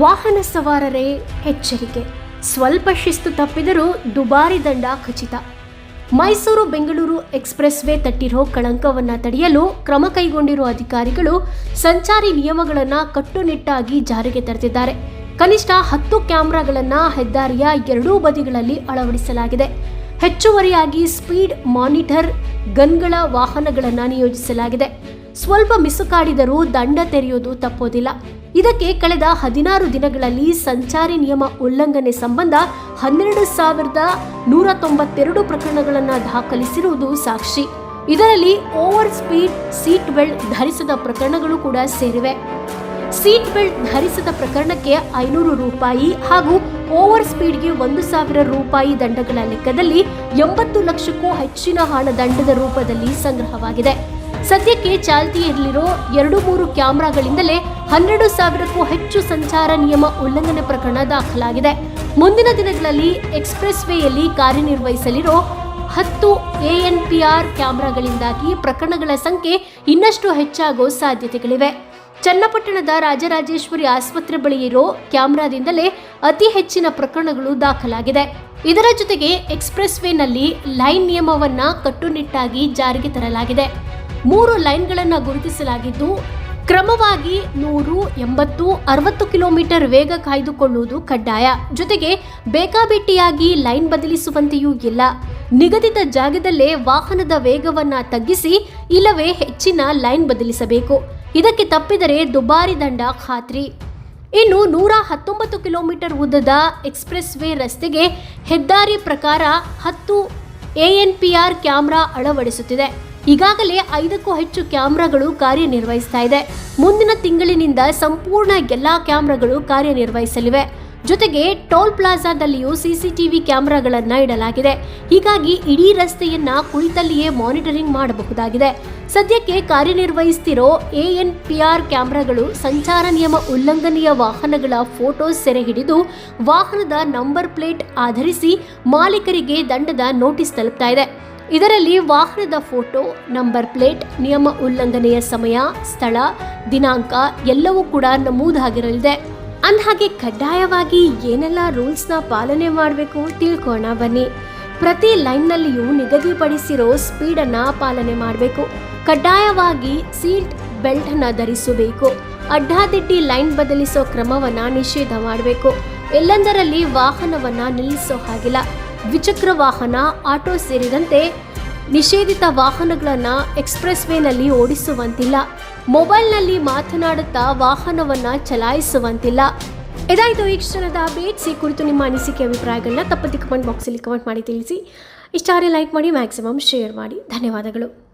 ವಾಹನ ಸವಾರರೇ, ಎಚ್ಚರಿಕೆ. ಸ್ವಲ್ಪ ಶಿಸ್ತು ತಪ್ಪಿದರೂ ದುಬಾರಿ ದಂಡ ಖಚಿತ. ಮೈಸೂರು ಬೆಂಗಳೂರು ಎಕ್ಸ್ಪ್ರೆಸ್ ವೇ ತಟ್ಟಿರೋ ಕಳಂಕವನ್ನು ತಡೆಯಲು ಕ್ರಮ ಕೈಗೊಂಡಿರುವ ಅಧಿಕಾರಿಗಳು ಸಂಚಾರಿ ನಿಯಮಗಳನ್ನು ಕಟ್ಟುನಿಟ್ಟಾಗಿ ಜಾರಿಗೆ ತರುತ್ತಿದ್ದಾರೆ ಕನಿಷ್ಠ ಹತ್ತು ಕ್ಯಾಮ್ರಾಗಳನ್ನು ಹೆದ್ದಾರಿಯ ಎರಡೂ ಬದಿಗಳಲ್ಲಿ ಅಳವಡಿಸಲಾಗಿದೆ. ಹೆಚ್ಚುವರಿಯಾಗಿ ಸ್ಪೀಡ್ ಮಾನಿಟರ್ ಗನ್ಗಳ ವಾಹನಗಳನ್ನು ನಿಯೋಜಿಸಲಾಗಿದೆ. ಸ್ವಲ್ಪ ಮಿಸುಕಾಡಿದರೂ ದಂಡ ತೆರೆಯುವುದು ತಪ್ಪೋದಿಲ್ಲ. ಇದಕ್ಕೆ ಕಳೆದ ಹದಿನಾರು ದಿನಗಳಲ್ಲಿ ಸಂಚಾರಿ ನಿಯಮ ಉಲ್ಲಂಘನೆ ಸಂಬಂಧ ಹನ್ನೆರಡು ಸಾವಿರದ ನೂರ ತೊಂಬತ್ತೆರಡು ಪ್ರಕರಣಗಳನ್ನು ದಾಖಲಿಸಿರುವುದು ಸಾಕ್ಷಿ. ಇದರಲ್ಲಿ ಓವರ್ ಸ್ಪೀಡ್ ಸೀಟ್ ಬೆಲ್ಟ್ ಧರಿಸದ ಪ್ರಕರಣಗಳು ಕೂಡ ಸೇರಿವೆ. ಸೀಟ್ ಬೆಲ್ಟ್ ಧರಿಸದ ಪ್ರಕರಣಕ್ಕೆ ಐನೂರು ರೂಪಾಯಿ ಹಾಗೂ ಓವರ್ ಸ್ಪೀಡ್ಗೆ ಒಂದು ಸಾವಿರ ರೂಪಾಯಿ ದಂಡಗಳ ಲೆಕ್ಕದಲ್ಲಿ ಎಂಬತ್ತು ಲಕ್ಷಕ್ಕೂ ಹೆಚ್ಚಿನ ಹಣ ದಂಡದ ರೂಪದಲ್ಲಿ ಸಂಗ್ರಹವಾಗಿದೆ. ಸದ್ಯಕ್ಕೆ ಚಾಲ್ತಿಯಲ್ಲಿರೋ ಎರಡು ಮೂರು ಕ್ಯಾಮೆರಾಗಳಿಂದಲೇ ಹನ್ನೆರಡು ಸಾವಿರಕ್ಕೂ ಹೆಚ್ಚು ಸಂಚಾರ ನಿಯಮ ಉಲ್ಲಂಘನೆ ಪ್ರಕರಣ ದಾಖಲಾಗಿದೆ. ಮುಂದಿನ ದಿನಗಳಲ್ಲಿ ಎಕ್ಸ್ಪ್ರೆಸ್ ವೇಯಲ್ಲಿ ಕಾರ್ಯನಿರ್ವಹಿಸಲಿರೋ ಹತ್ತು ಎಎನ್ಪಿಆರ್ ಕ್ಯಾಮೆರಾಗಳಿಂದಾಗಿ ಪ್ರಕರಣಗಳ ಸಂಖ್ಯೆ ಇನ್ನಷ್ಟು ಹೆಚ್ಚಾಗೋ ಸಾಧ್ಯತೆಗಳಿವೆ. ಚನ್ನಪಟ್ಟಣದ ರಾಜರಾಜೇಶ್ವರಿ ಆಸ್ಪತ್ರೆ ಬಳಿ ಇರೋ ಕ್ಯಾಮೆರಾದಿಂದಲೇ ಅತಿ ಹೆಚ್ಚಿನ ಪ್ರಕರಣಗಳು ದಾಖಲಾಗಿದೆ. ಇದರ ಜೊತೆಗೆ ಎಕ್ಸ್ಪ್ರೆಸ್ ವೇನಲ್ಲಿ ಲೈನ್ ನಿಯಮವನ್ನ ಕಟ್ಟುನಿಟ್ಟಾಗಿ ಜಾರಿಗೆ ತರಲಾಗಿದೆ. ಮೂರು ಲೈನ್ಗಳನ್ನು ಗುರುತಿಸಲಾಗಿದ್ದು, ಕ್ರಮವಾಗಿ ನೂರು, ಎಂಬತ್ತು, ಅರವತ್ತು ಕಿಲೋಮೀಟರ್ ವೇಗ ಕಾಯ್ದುಕೊಳ್ಳುವುದು ಕಡ್ಡಾಯ. ಜೊತೆಗೆ ಬೇಕಾಬಿಟ್ಟಿಯಾಗಿ ಲೈನ್ ಬದಲಿಸುವಂತೆಯೂ ಇಲ್ಲ. ನಿಗದಿತ ಜಾಗದಲ್ಲೇ ವಾಹನದ ವೇಗವನ್ನು ತಗ್ಗಿಸಿ ಇಲ್ಲವೇ ಹೆಚ್ಚಿನ ಲೈನ್ ಬದಲಿಸಬೇಕು. ಇದಕ್ಕೆ ತಪ್ಪಿದರೆ ದುಬಾರಿ ದಂಡ ಖಾತ್ರಿ. ಇನ್ನು ನೂರ ಹತ್ತೊಂಬತ್ತು ಕಿಲೋಮೀಟರ್ ಉದ್ದದ ಎಕ್ಸ್ಪ್ರೆಸ್ ವೇ ರಸ್ತೆಗೆ ಹೆದ್ದಾರಿ ಪ್ರಕಾರ ಹತ್ತು ಎಎನ್ಪಿಆರ್ ಕ್ಯಾಮ್ರಾ ಅಳವಡಿಸುತ್ತಿದೆ. ಈಗಾಗಲೇ ಐದಕ್ಕೂ ಹೆಚ್ಚು ಕ್ಯಾಮ್ರಾಗಳು ಕಾರ್ಯನಿರ್ವಹಿಸ್ತಾ ಇದೆ. ಮುಂದಿನ ತಿಂಗಳಿನಿಂದ ಸಂಪೂರ್ಣ ಎಲ್ಲಾ ಕ್ಯಾಮ್ರಾಗಳು ಕಾರ್ಯನಿರ್ವಹಿಸಲಿವೆ. ಜೊತೆಗೆ ಟೋಲ್ ಪ್ಲಾಜಾದಲ್ಲಿಯೂ ಸಿಸಿಟಿವಿ ಕ್ಯಾಮೆರಾಗಳನ್ನು ಇಡಲಾಗಿದೆ. ಹೀಗಾಗಿ ಇಡೀ ರಸ್ತೆಯನ್ನ ಕುಳಿತಲ್ಲಿಯೇ ಮಾನಿಟರಿಂಗ್ ಮಾಡಬಹುದಾಗಿದೆ. ಸದ್ಯಕ್ಕೆ ಕಾರ್ಯನಿರ್ವಹಿಸ್ತಿರೋ ಆರ್ ಕ್ಯಾಮ್ರಾಗಳು ಸಂಚಾರ ನಿಯಮ ಉಲ್ಲಂಘನೆಯ ವಾಹನಗಳ ಫೋಟೋ ಸೆರೆ ಹಿಡಿದು ವಾಹನದ ನಂಬರ್ ಪ್ಲೇಟ್ ಆಧರಿಸಿ ಮಾಲೀಕರಿಗೆ ದಂಡದ ನೋಟಿಸ್ ತಲುಪ್ತಾ ಇದೆ. ಇದರಲ್ಲಿ ವಾಹನದ ಫೋಟೋ, ನಂಬರ್ ಪ್ಲೇಟ್, ನಿಯಮ ಉಲ್ಲಂಘನೆಯ ಸಮಯ, ಸ್ಥಳ, ದಿನಾಂಕ ಎಲ್ಲವೂ ಕೂಡ ನಮೂದಾಗಿರಲಿದೆ. ಅಂದಹಾಗೆ ಕಡ್ಡಾಯವಾಗಿ ಏನೆಲ್ಲ ರೂಲ್ಸ್ನ ಪಾಲನೆ ಮಾಡಬೇಕು ತಿಳ್ಕೋಣ ಬನ್ನಿ. ಪ್ರತಿ ಲೈನ್ನಲ್ಲಿಯೂ ನಿಗದಿಪಡಿಸಿರೋ ಸ್ಪೀಡನ್ನು ಪಾಲನೆ ಮಾಡಬೇಕು. ಕಡ್ಡಾಯವಾಗಿ ಸೀಟ್ ಬೆಲ್ಟನ್ನು ಧರಿಸಬೇಕು. ಅಡ್ಡಾದಿಡ್ಡಿ ಲೈನ್ ಬದಲಿಸೋ ಕ್ರಮವನ್ನು ನಿಷೇಧ ಮಾಡಬೇಕು. ಎಲ್ಲೆಂದರಲ್ಲಿ ವಾಹನವನ್ನು ನಿಲ್ಲಿಸೋ ಹಾಗಿಲ್ಲ. ದ್ವಿಚಕ್ರ ವಾಹನ, ಆಟೋ ಸೇರಿದಂತೆ ನಿಷೇಧಿತ ವಾಹನಗಳನ್ನು ಎಕ್ಸ್ಪ್ರೆಸ್ ವೇನಲ್ಲಿ ಓಡಿಸುವಂತಿಲ್ಲ. ಮೊಬೈಲ್ನಲ್ಲಿ ಮಾತನಾಡುತ್ತಾ ವಾಹನವನ್ನು ಚಲಾಯಿಸುವಂತಿಲ್ಲ. ಇದಾಯಿತು ಈ ಕ್ಷಣದ ಅಪ್ಡೇಟ್ಸ್. ಕುರಿತು ನಿಮ್ಮ ಅನಿಸಿಕೆ, ಅಭಿಪ್ರಾಯಗಳನ್ನ ತಪ್ಪದಿ ಕಮೆಂಟ್ ಬಾಕ್ಸಲ್ಲಿ ಕಮೆಂಟ್ ಮಾಡಿ ತಿಳಿಸಿ. ಇಷ್ಟ ಲೈಕ್ ಮಾಡಿ ಮ್ಯಾಕ್ಸಿಮಮ್ ಶೇರ್ ಮಾಡಿ. ಧನ್ಯವಾದಗಳು.